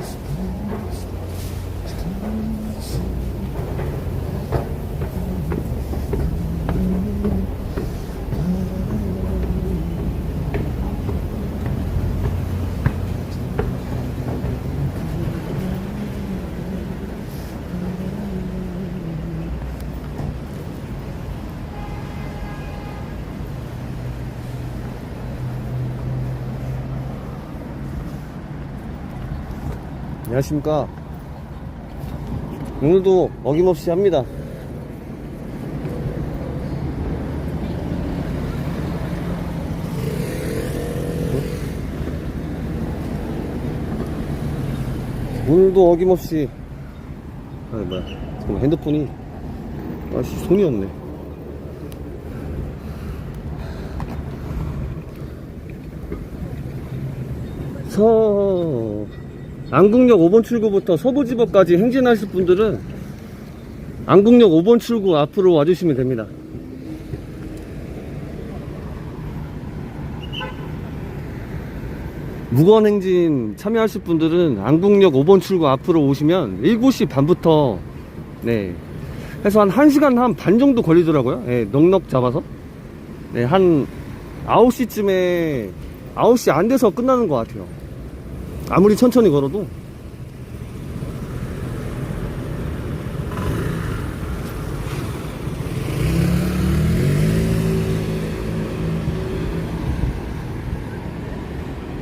Christ. 안녕하십니까. 오늘도 어김없이 합니다. 오늘도 어김없이 아 뭐야 잠깐만 핸드폰이 아씨 손이 없네 서 안국역 5번 출구부터 서부지법까지 행진하실 분들은 안국역 5번 출구 앞으로 와주시면 됩니다. 무건행진 참여하실 분들은 안국역 5번 출구 앞으로 오시면 7시 반부터 네 해서 한 1시간 한 반 정도 걸리더라고요. 네, 넉넉 잡아서 네, 한 9시쯤에 9시 안 돼서 끝나는 것 같아요. 아무리 천천히 걸어도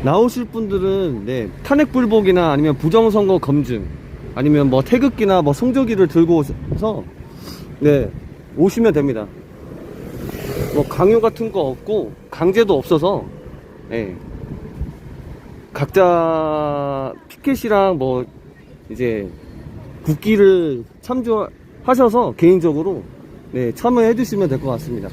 나오실 분들은 네, 탄핵 불복이나 아니면 부정선거 검증 아니면 뭐 태극기나 뭐 성조기를 들고 오셔서 네 오시면 됩니다. 뭐 강요 같은 거 없고 강제도 없어서 네, 각자 피켓이랑 뭐 이제 국기를 참조하셔서 개인적으로 네, 참여해 주시면 될 것 같습니다.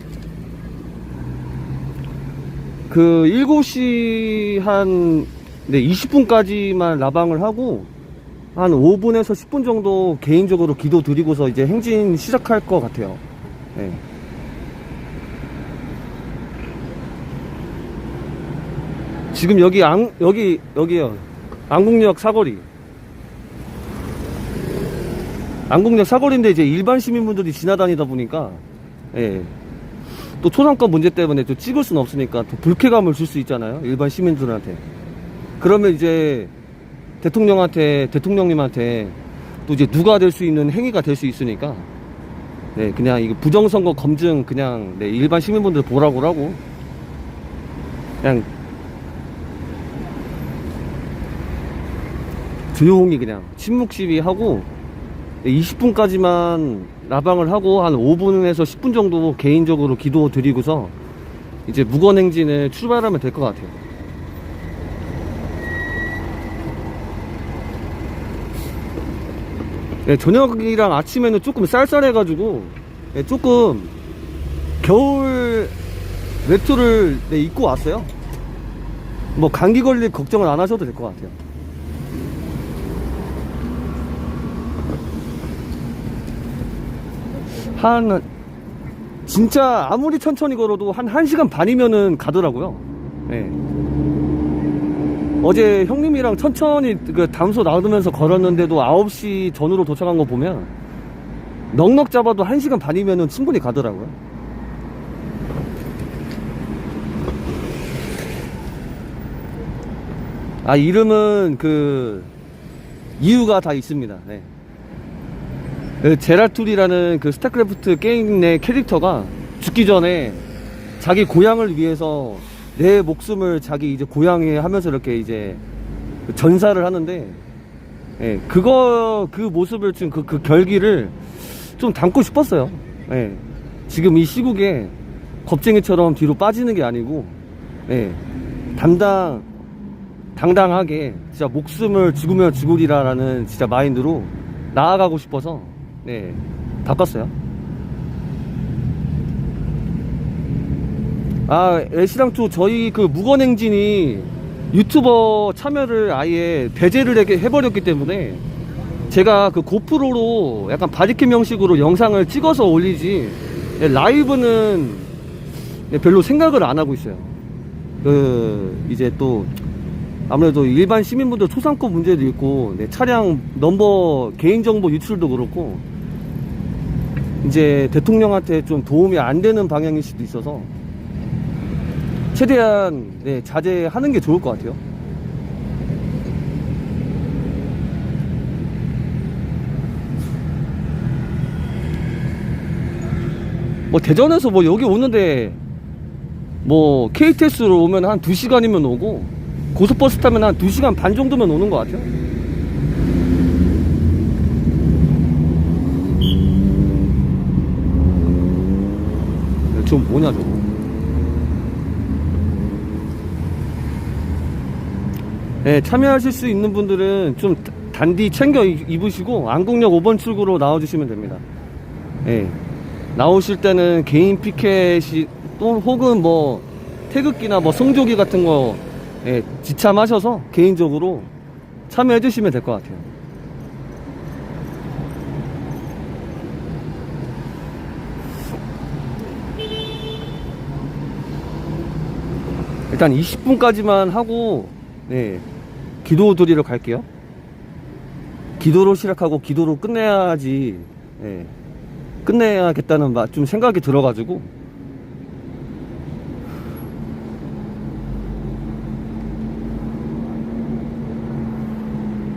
그 7시 한 네, 20분까지만 라방을 하고 한 5분에서 10분 정도 개인적으로 기도 드리고서 이제 행진 시작할 것 같아요. 네. 지금 여기 안 여기 여기요. 안국역 사거리. 안국역 사거리인데 이제 일반 시민분들이 지나다니다 보니까 예. 또 초상권 문제 때문에 또 찍을 수는 없으니까 또 불쾌감을 줄 수 있잖아요 일반 시민들한테. 그러면 이제 대통령한테 대통령님한테 또 이제 누가 될 수 있는 행위가 될 수 있으니까 네 그냥 이거 부정선거 검증 그냥 네, 일반 시민분들 보라고 하고 그냥 조용히 그냥 침묵 시위하고 20분까지만 라방을 하고 한 5분에서 10분 정도 개인적으로 기도 드리고서 이제 무건행진을 출발하면 될 것 같아요. 네, 저녁이랑 아침에는 조금 쌀쌀해가지고 네, 조금 겨울 외투를 네, 입고 왔어요. 뭐 감기 걸릴 걱정은 안 하셔도 될 것 같아요. 한 진짜 아무리 천천히 걸어도 한 1시간 반이면은 가더라고요. 예. 어제 형님이랑 천천히 그 담소 나누면서 걸었는데도 9시 전후로 도착한 거 보면 넉넉 잡아도 1시간 반이면은 충분히 가더라고요. 아, 이름은 그 이유가 다 있습니다. 네. 그 제라툴이라는 그 스타크래프트 게임 내 캐릭터가 죽기 전에 자기 고향을 위해서 내 목숨을 자기 이제 고향에 하면서 이렇게 이제 전사를 하는데 예, 그거 그 모습을 좀그그 결기를 좀 담고 싶었어요. 예. 지금 이 시국에 겁쟁이처럼 뒤로 빠지는 게 아니고 예. 담당 당당하게 진짜 목숨을 죽으면 죽으리라라는 진짜 마인드로 나아가고 싶어서 네 바꿨어요. 아 애시당초 저희 그 무건행진이 유튜버 참여를 아예 배제를 해- 해버렸기 때문에 제가 그 고프로로 약간 바디캠 형식으로 영상을 찍어서 올리지 네, 라이브는 네, 별로 생각을 안 하고 있어요. 그 이제 또 아무래도 일반 시민분들 초상권 문제도 있고 네, 차량 넘버 개인정보 유출도 그렇고 이제 대통령한테 좀 도움이 안 되는 방향일 수도 있어서 최대한 네, 자제하는 게 좋을 것 같아요. 뭐 대전에서 뭐 여기 오는데 뭐 KTX로 오면 한 2시간이면 오고 고속버스 타면 한 2시간 반 정도면 오는 것 같아요. 저 뭐냐 저거. 네, 참여하실 수 있는 분들은 좀 단디 챙겨 입- 입으시고 안국역 5번 출구로 나와주시면 됩니다. 네, 나오실 때는 개인 피켓이 또 혹은 뭐 태극기나 뭐 성조기 같은 거 예, 지참하셔서 개인적으로 참여해 주시면 될 것 같아요 일단 20분까지만 하고 네, 기도 드리러 갈게요. 기도로 시작하고 기도로 끝내야지 예, 끝내야겠다는 마- 좀 생각이 들어가지고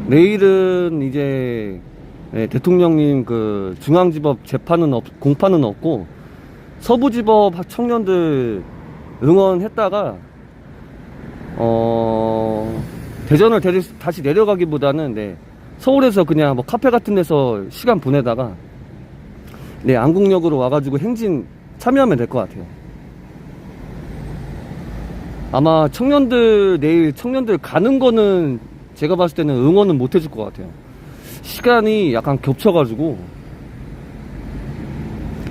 내일은 이제 예, 대통령님 그 중앙지법 재판은 없, 공판은 없고 서부지법 청년들 응원했다가 어 대전을 데리, 다시 내려가기보다는 네, 서울에서 그냥 뭐 카페 같은 데서 시간 보내다가 네 안국역으로 와가지고 행진 참여하면 될 것 같아요. 아마 청년들 내일 청년들 가는 거는 제가 봤을 때는 응원은 못 해줄 것 같아요. 시간이 약간 겹쳐가지고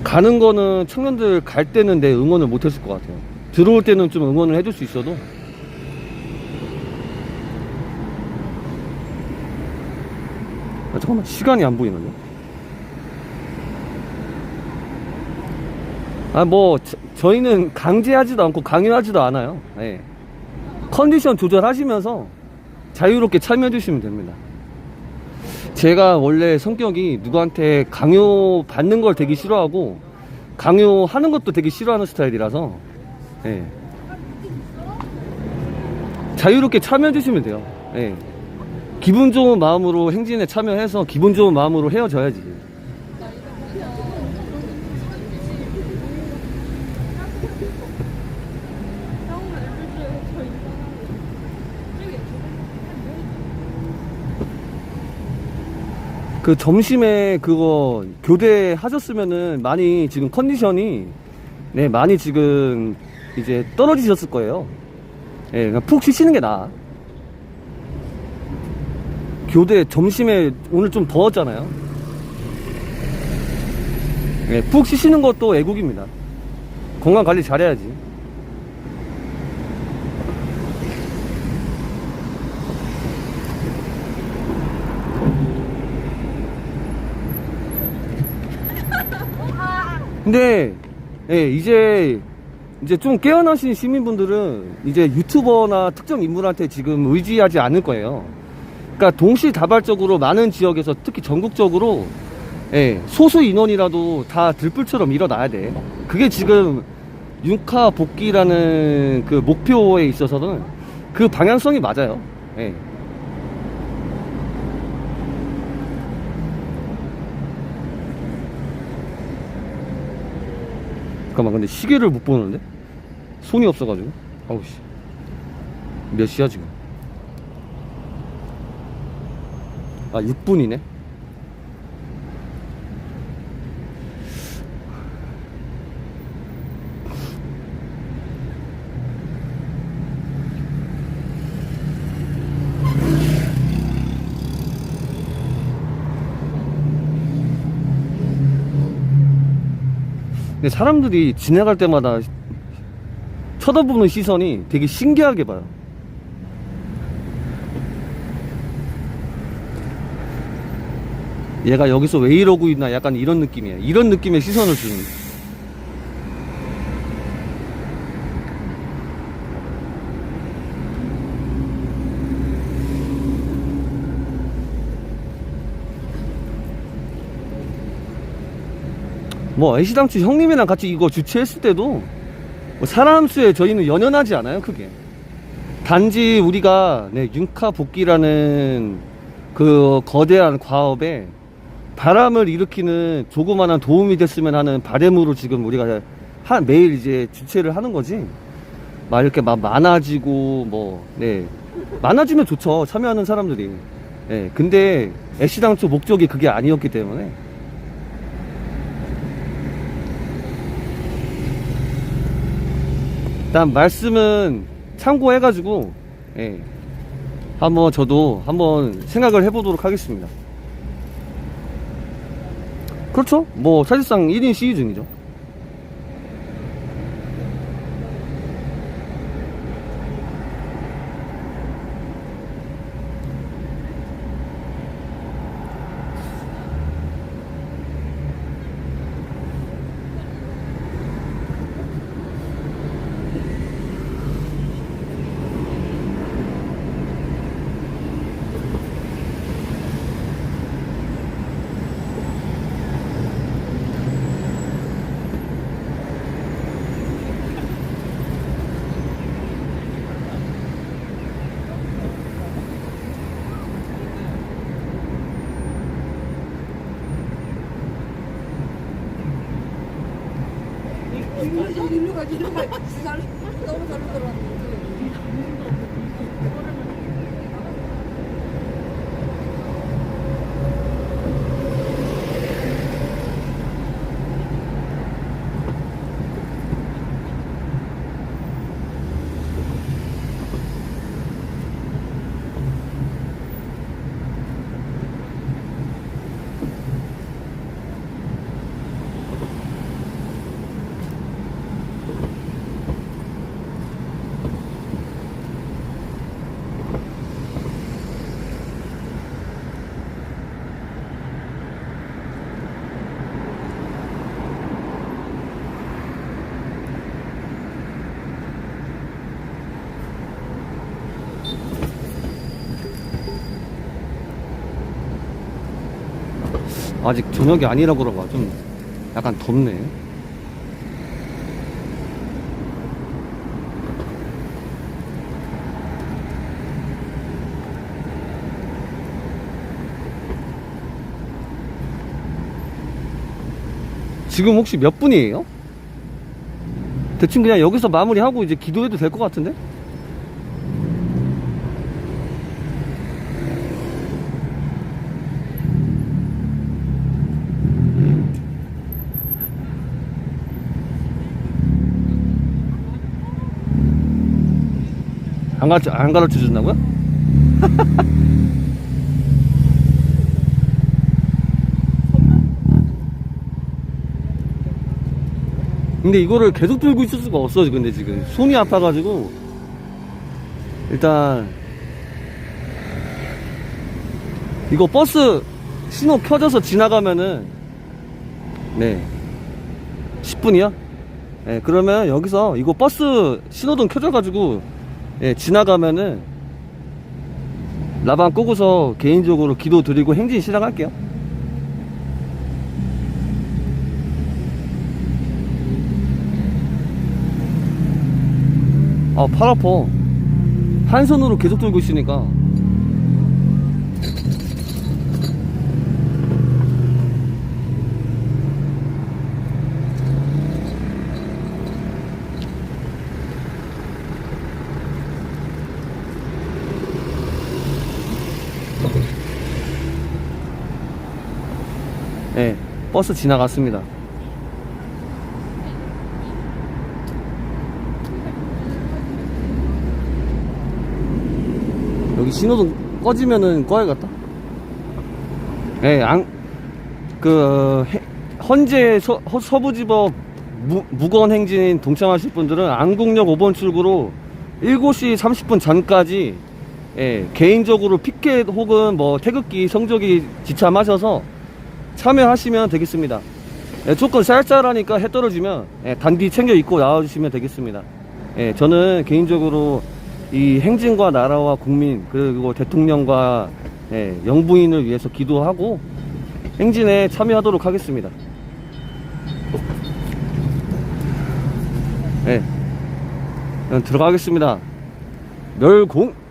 가는 거는 청년들 갈 때는 내 응원을 못 해줄 것 같아요. 들어올 때는 좀 응원을 해줄 수 있어도 아, 잠깐만 시간이 안 보이는데 아뭐 저희는 강제하지도 않고 강요하지도 않아요 예. 컨디션 조절하시면서 자유롭게 참여해 주시면 됩니다 제가 원래 성격이 누구한테 강요 받는 걸 되게 싫어하고 강요하는 것도 되게 싫어하는 스타일이라서 예. 자유롭게 참여해 주시면 돼요 예. 기분 좋은 마음으로 행진에 참여해서 기분 좋은 마음으로 헤어져야지. 그 점심에 그거 교대 하셨으면은 많이 지금 컨디션이 네 많이 지금 이제 떨어지셨을 거예요. 예, 그냥 푹 쉬시는 게 나아. 교대 점심에 오늘 좀 더웠잖아요. 예, 푹 쉬시는 것도 애국입니다. 건강 관리 잘해야지. 근데 예, 이제 이제 좀 깨어나신 시민분들은 이제 유튜버나 특정 인물한테 지금 의지하지 않을 거예요. 그러니까 동시다발적으로 많은 지역에서 특히 전국적으로 예, 소수 인원이라도 다 들불처럼 일어나야 돼. 그게 지금 윤카 복귀라는 그 목표에 있어서는 그 방향성이 맞아요. 예. 잠깐만 근데 시계를 못 보는데 손이 없어가지고 아우 씨 몇 시야 지금 아 6분이네 근데 사람들이 지나갈 때마다 쳐다보는 시선이 되게 신기하게 봐요. 얘가 여기서 왜 이러고 있나 약간 이런 느낌이에요. 이런 느낌의 시선을 주는 뭐 애시당초 형님이랑 같이 이거 주최했을 때도 뭐 사람 수에 저희는 연연하지 않아요 크게 단지 우리가 네, 윤카 복귀라는 그 거대한 과업에 바람을 일으키는 조그마한 도움이 됐으면 하는 바램으로 지금 우리가 한 매일 이제 주최를 하는 거지. 막 이렇게 막 많아지고 뭐 네. 많아지면 좋죠 참여하는 사람들이. 예 근데 애시당초 목적이 그게 아니었기 때문에. 일단 말씀은 참고해가지고 예 한번 저도 한번 생각을 해보도록 하겠습니다 그렇죠. 뭐 사실상 1인 시위 중이죠 일로 가지 일로 가 잘- 너무 잘 들어왔는데 아직 저녁이 아니라 그런가 좀 약간 덥네 지금 혹시 몇 분이에요? 대충 그냥 여기서 마무리하고 이제 기도해도 될 것 같은데? 안 가르쳐, 안 가르쳐 준다고요? 근데 이거를 계속 들고 있을 수가 없어, 근데 지금. 손이 아파가지고. 일단. 이거 버스 신호 켜져서 지나가면은. 네. 10분이야? 네, 그러면 여기서 이거 버스 신호등 켜져가지고. 예, 지나가면은 라방 끄고서 개인적으로 기도 드리고 행진 시작할게요. 아, 팔 아파. 한 손으로 계속 들고 있으니까. 네, 버스 지나갔습니다. 여기 신호등 꺼지면은 꺼야겠다. 네, 안, 그, 해- 헌재 서부지법 무, 무거운 행진 동참하실 분들은 안국역 5번 출구로 7시 30분 전까지 예, 개인적으로 피켓 혹은 뭐 태극기 성적이 지참하셔서 참여하시면 되겠습니다. 예, 조금 쌀쌀하니까 해 떨어지면 예, 단디 챙겨 입고 나와주시면 되겠습니다. 예, 저는 개인적으로 이 행진과 나라와 국민 그리고 대통령과 예, 영부인을 위해서 기도하고 행진에 참여하도록 하겠습니다. 예, 들어가겠습니다. 멸공.